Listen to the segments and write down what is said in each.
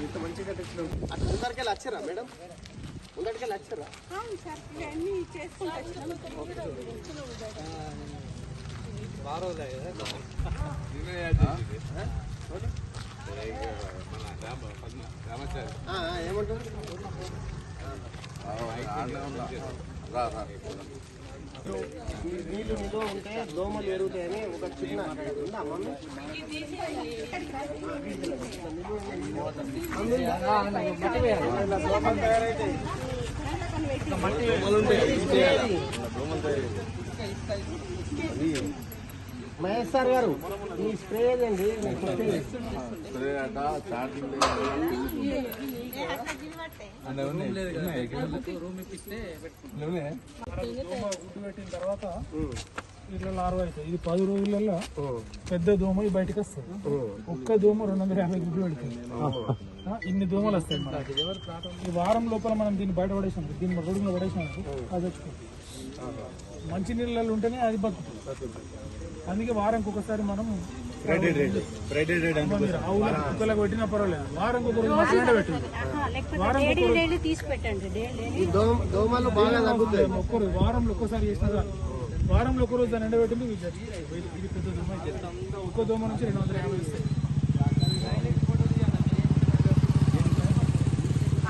ఇంత మంచిగా తెచ్చినాం అటు వచ్చారా మేడం ముందరికెళ్ళి వచ్చారా అవును ఏమంటారు నీళ్ళు నిలువ ఉంటే దోమలు పెరుగుతాయని ఒక చిన్న ఉందా మమ్మీ ఇలా దోమలు తయారైతాయి మహేష్ సార్ గారు ఈ స్ప్రే ఏదండి? గుడ్డు పెట్టిన తర్వాత ఇట్లా లార్వ అవుతుంది ఇది పది రోజులలో పెద్ద దోమ ఇది బయటకు వస్తుంది ఒక్క దోమ రెండు వందల యాభై గుడ్లు పెడుతుంది ఆ, ఇన్ని దోమలు వస్తాయి మనకి ఈ వారం లోపల మనం దీన్ని బయట పడేసాం దీన్ని రోడ్డు మీద పడేసాం అది మంచి నీళ్ళలో ఉంటేనే అది బతుకుతుంది అందుకే వారంకి ఒకసారి. మనం పెట్టినా పర్వాలేదు. ఒక రోజు మాత్రమే పెట్టండి దోమలు బాగా తగ్గుతాయి. ఒక్కరు వారంలో ఒక్కసారి చేసిన. వారంలో ఒక రోజు దాన్ని ఎండబెట్టింది ఇది పెద్ద దోమ. ఒక్క దోమ నుంచి రెండు వందల యాభై వస్తాయి.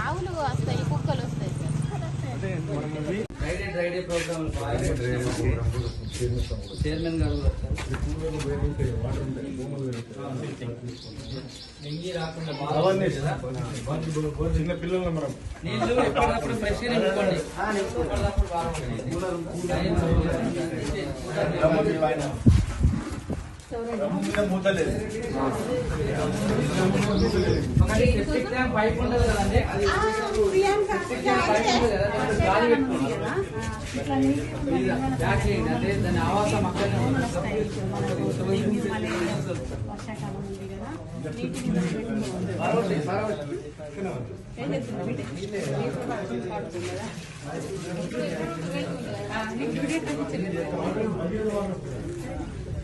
ఆవులు వస్తాయి కుక్కలు వస్తాయి. చైర్మన్ గారు డెంగీ రాకుండా బాగా చిన్న పిల్లలు మనం నీళ్ళు ఎప్పటికప్పుడు ఫ్రెష్గా నింపుకోండి. ఎప్పటికప్పుడు సెప్టిక్ వర్షాకాలం ఉంది కదా నీటికి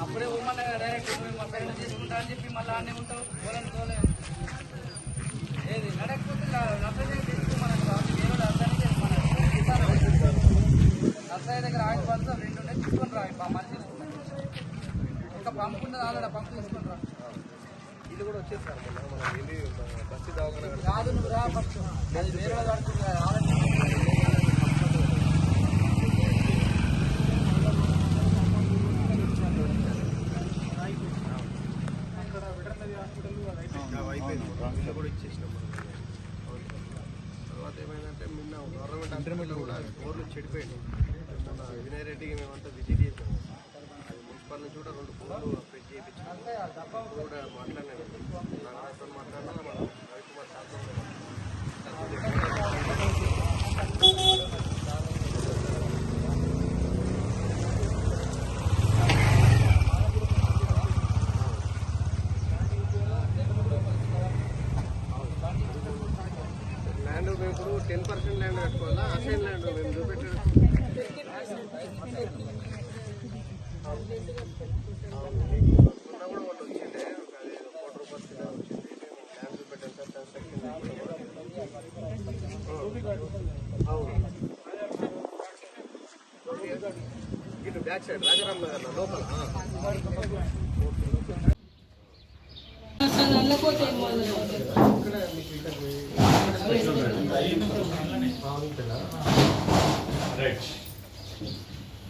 అప్పుడే ఉమ్మన్న డైరెక్ట్ మా మొత్తం తీసుకుంటా అని చెప్పి మళ్ళీ అన్నీ ఉంటావు పోలని పోలే ఏది నడకపోతే నచ్చజే తీసుకోమని అందరికీ అర్థానికి నచ్చయ్య దగ్గర ఆగిపోతాం రెండు ఉన్నాయి తీసుకొని రా ఇప్పుడు మళ్ళీ తీసుకున్నాను ఒక పంపు ఉంటుంది ఆల్రెడీ పంపు తీసుకొని రా. ఇది కూడా బస్సు దవాఖాన కాదు నువ్వు రా ఫస్ట్. అది వేరే పడుతుంది. తర్వాత ఏమైందంటే నిన్న గవర్నమెంట్ కూడా బోర్లు మొన్న వినయ్ రెడ్డికి మేమంతా విజిట్ చేసాము. అది నుంచి కూడా రెండు ఫోన్లు పెట్టి చేయించాము కూడా మాట్లాడినాను మాట్లాడినా రవికుమార్ సార్తో ల్యాండ్ టెన్ పర్సెంట్ ల్యాండ్ కట్టుకోవాలా? అసైన్ ల్యాండ్ మేము చూపెట్టాడు మొన్న కూడా వాళ్ళు వచ్చిండే ఒక అది ఏదో కోటి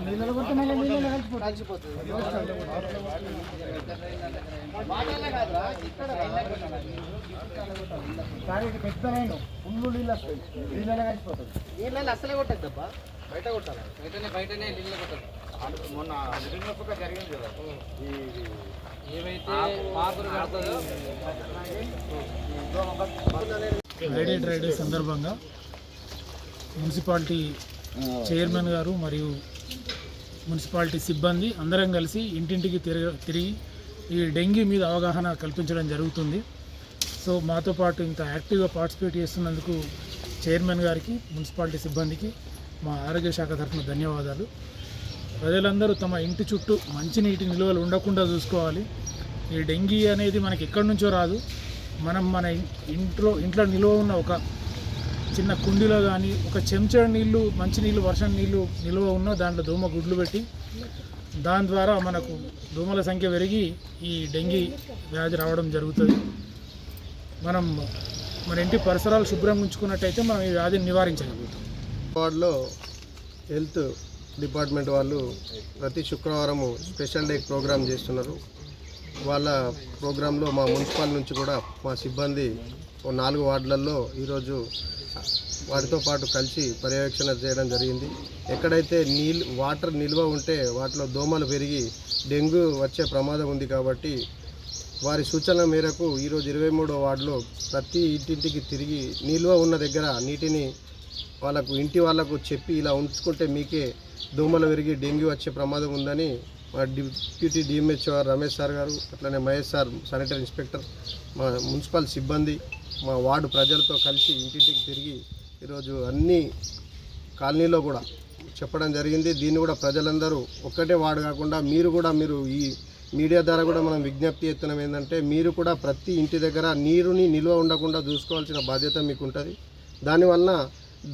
నీళ్ళలో ఎక్కువ వేసిన తర్వాత వాడాలి నీళ్ళలో అసలే కొట్టద్దబ్బా బయట కొట్టాలి బయటనే బయటనే నీళ్ళు కొట్టాలి మొన్న జరిగింది కదా ఏవైతే కడుతుందో డ్రైడే డ్రైడే సందర్భంగా మున్సిపాలిటీ చైర్మన్ గారు మరియు మున్సిపాలిటీ సిబ్బంది అందరం కలిసి ఇంటింటికి తిరిగి తిరిగి ఈ డెంగ్యూ మీద అవగాహన కల్పించడం జరుగుతుంది. సో మాతో పాటు ఇంత యాక్టివ్గా పార్టిసిపేట్ చేస్తున్నందుకు చైర్మన్ గారికి మున్సిపాలిటీ సిబ్బందికి మా ఆరోగ్య శాఖ తరఫున ధన్యవాదాలు. ప్రజలందరూ తమ ఇంటి చుట్టూ మంచినీటి నిల్వలు ఉండకుండా చూసుకోవాలి. ఈ డెంగీ అనేది మనకి ఎక్కడి నుంచో రాదు. మనం మన ఇంట్లో ఇంట్లో నిల్వ ఉన్న ఒక చిన్న కుండీలో కానీ ఒక చెంచా నీళ్ళు మంచి నీళ్ళు వర్షం నీళ్ళు నిల్వ ఉన్న దాంట్లో దోమ గుడ్లు పెట్టి దాని ద్వారా మనకు దోమల సంఖ్య పెరిగి ఈ డెంగీ వ్యాధి రావడం జరుగుతుంది. మనం మన ఇంటి పరిసరాలు శుభ్రంగా ఉంచుకున్నట్టయితే మనం ఈ వ్యాధిని నివారించగలుగుతాం. వార్డులో హెల్త్ డిపార్ట్మెంట్ వాళ్ళు ప్రతి శుక్రవారము స్పెషల్ డే ప్రోగ్రామ్ చేస్తున్నారు. వాళ్ళ ప్రోగ్రాంలో మా మున్సిపల్ నుంచి కూడా మా సిబ్బంది ఓ నాలుగు వార్డులలో ఈరోజు వాటితో పాటు కలిసి పర్యవేక్షణ చేయడం జరిగింది. ఎక్కడైతే నీళ్ళు వాటర్ నిల్వ ఉంటే వాటిలో దోమలు పెరిగి డెంగ్యూ వచ్చే ప్రమాదం ఉంది కాబట్టి వారి సూచన మేరకు ఈరోజు ఇరవై మూడో వార్డులో ప్రతి ఇంటింటికి తిరిగి నిల్వ ఉన్న దగ్గర నీటిని వాళ్ళకు ఇంటి వాళ్ళకు చెప్పి ఇలా ఉంచుకుంటే మీకే దోమలు పెరిగి డెంగ్యూ వచ్చే ప్రమాదం ఉందని మా డిప్యూటీ డిఎంహెచ్ఓ రమేష్ సార్ గారు అట్లనే మహేష్ సార్ సానిటరీ ఇన్స్పెక్టర్ మా మున్సిపల్ సిబ్బంది మా వార్డు ప్రజలతో కలిసి ఇంటింటికి తిరిగి ఈరోజు అన్ని కాలనీలో కూడా చెప్పడం జరిగింది. దీన్ని కూడా ప్రజలందరూ ఒక్కటే వార్డు కాకుండా మీరు కూడా మీరు ఈ మీడియా ద్వారా కూడా మనం విజ్ఞప్తి చేస్తున్నాం ఏంటంటే మీరు కూడా ప్రతి ఇంటి దగ్గర నీరుని నిల్వ ఉండకుండా చూసుకోవాల్సిన బాధ్యత మీకు ఉంటుంది దానివలన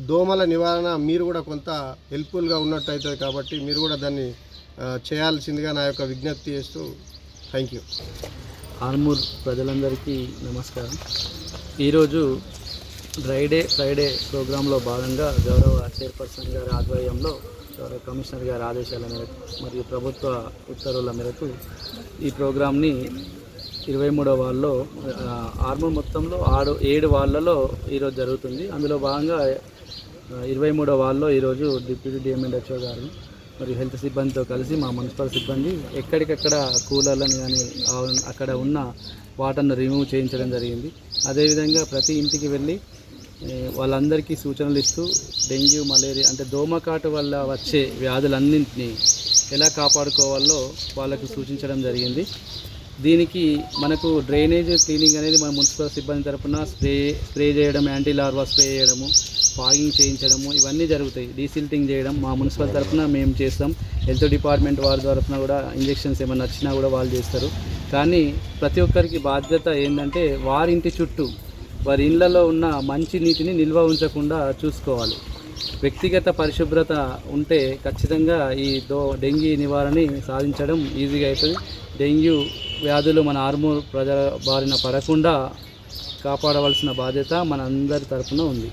దోమల నివారణ మీరు కూడా కొంత హెల్ప్ఫుల్గా ఉన్నట్టు అవుతుంది కాబట్టి మీరు కూడా దాన్ని చేయాల్సిందిగా నా యొక్క విజ్ఞప్తి చేస్తూ థ్యాంక్ యూ ఆర్మూర్ ప్రజలందరికీ నమస్కారం. ఈరోజు డ్రైడే ఫ్రైడే ప్రోగ్రాంలో భాగంగా గౌరవ చైర్పర్సన్ గారి ఆధ్వర్యంలో గౌరవ కమిషనర్ గారి ఆదేశాల మేరకు మరియు ప్రభుత్వ ఉత్తర్వుల మేరకు ఈ ప్రోగ్రాంని ఇరవై మూడో వాళ్ళలో ఆర్మూర్ మొత్తంలో ఆరు ఏడు వాళ్ళలో ఈరోజు జరుగుతుంది. అందులో భాగంగా ఇరవై మూడో వాళ్ళలో ఈరోజు డిప్యూటీ డిఎంఎన్హెచ్ఓ గారు మరియు హెల్త్ సిబ్బందితో కలిసి మా మున్సిపల్ సిబ్బంది ఎక్కడికక్కడ కూలర్లను కానీ అక్కడ ఉన్న వాటర్ను రిమూవ్ చేయించడం జరిగింది. అదేవిధంగా ప్రతి ఇంటికి వెళ్ళి వాళ్ళందరికీ సూచనలు ఇస్తూ డెంగ్యూ మలేరియా అంటే దోమకాటు వల్ల వచ్చే వ్యాధులన్నింటినీ ఎలా కాపాడుకోవాలో వాళ్ళకు సూచించడం జరిగింది. దీనికి మనకు డ్రైనేజ్ క్లీనింగ్ అనేది మన మున్సిపల్ సిబ్బంది తరపున స్ప్రే స్ప్రే చేయడం యాంటీ లార్వా స్ప్రే చేయడము ఫాగింగ్ చేయించడము ఇవన్నీ జరుగుతాయి. డీసిల్టింగ్ చేయడం మా మున్సిపల్ తరపున మేము చేస్తాం. హెల్త్ డిపార్ట్మెంట్ వారి తరపున కూడా ఇంజెక్షన్స్ ఏమైనా వచ్చినా కూడా వాళ్ళు చేస్తారు. కానీ ప్రతి ఒక్కరికి బాధ్యత ఏంటంటే వారి ఇంటి చుట్టూ వారి ఇళ్ళలో ఉన్న మంచి నీటిని నిల్వ ఉంచకుండా చూసుకోవాలి. వ్యక్తిగత పరిశుభ్రత ఉంటే ఖచ్చితంగా ఈ దో డెంగీ నివారణని సాధించడం ఈజీగా అవుతుంది. డెంగ్యూ వ్యాధులు మన ఆర్మూర్ ప్రజల బారిన పడకుండా కాపాడవలసిన బాధ్యత మన అందరి తరపున ఉంది.